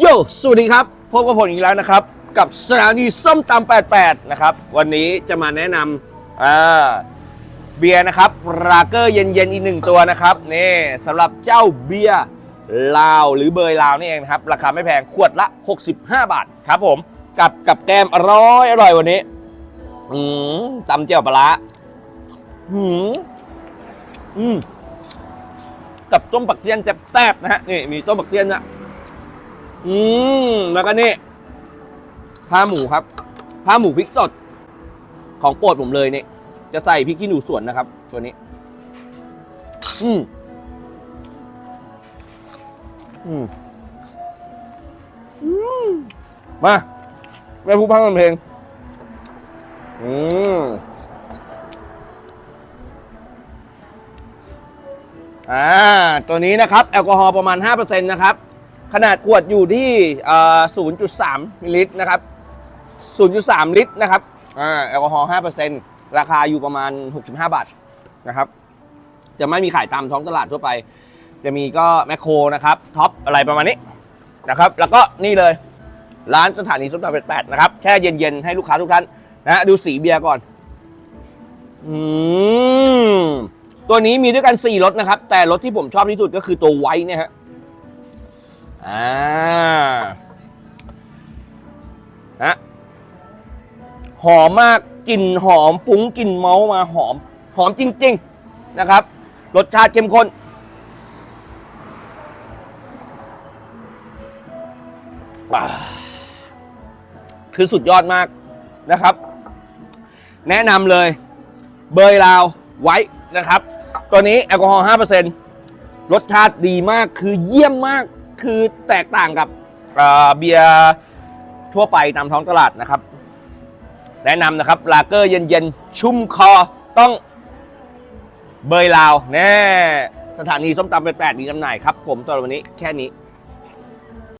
โยสวัสดีครับพบกับผมอีกแล้วนะครับ กับสถานีส้มตำ88 นะครับ วันนี้จะมาแนะนำอ่าเบียร์นะครับราเกอร์เย็นๆอีกหนึ่งตัวนะครับนี่สำหรับเจ้าเบียร์ลาวหรือเบยลาวนี่เองนะครับ ราคาไม่แพงขวดละ 65 บาทครับผม กับกับแกมอร่อยอร่อยวันนี้อืมจำเจียวปลาร้าหืมอืมกับต้มปักเทียนแซ่บๆนะฮะนี่มีต้มปักเทียนนะ อืมแล้วก็นี่ผ้าหมูครับผ้าหมูพริกสด ของโปรดผมเลยเนี่ย จะใส่พริกขี้หนูสวนนะครับ ตัวนี้ อืมอืมอืมมาแม่ผู้พังเพลง อืมอ่า ตัวนี้นะครับ แอลกอฮอล์ประมาณ 5%นะครับ ขนาดขวดอยู่ที่ 0.3 มิลลิลิตรนะครับ 0.3 ลิตรนะครับแอลกอฮอล์ 5%ราคาอยู่ประมาณ 65 บาทนะครับ จะไม่มีขายตามท้องตลาดทั่วไป จะมีก็แมคโครนะครับท็อปอะไรประมาณนี้นะครับ แล้วก็นี่เลยร้านสถานีส้มตำเป็ดแปดนะครับ แช่เย็นๆ ให้ลูกค้าทุกท่านนะดูสีเบียร์ก่อนอืมตัวนี้มีด้วยกัน 4รสนะครับ แต่รสที่ผมชอบที่สุดก็คือตัวไวท์เนี่ยฮะ อ่าฮะหอมมากกลิ่นหอมฟุ้งกลิ่นเมาส์มาหอม หอมจริง ๆนะครับ รสชาติเข้มข้นอ่าคือสุดยอดมากนะครับ แนะนำเลย เบยลาวไว้นะครับ ตัวนี้แอลกอฮอล์5%รสชาติดีมากคือเยี่ยมมาก คือแตกต่างกับเบียร์ทั่วไปตามท้องตลาดนะครับ แนะนำนะครับลาเกอร์เย็นๆ ชุ่มคอต้องเบยลาวแน่สถานีส้มตำเป็นแปดมีจำหน่ายครับ ผมตอนวันนี้แค่นี้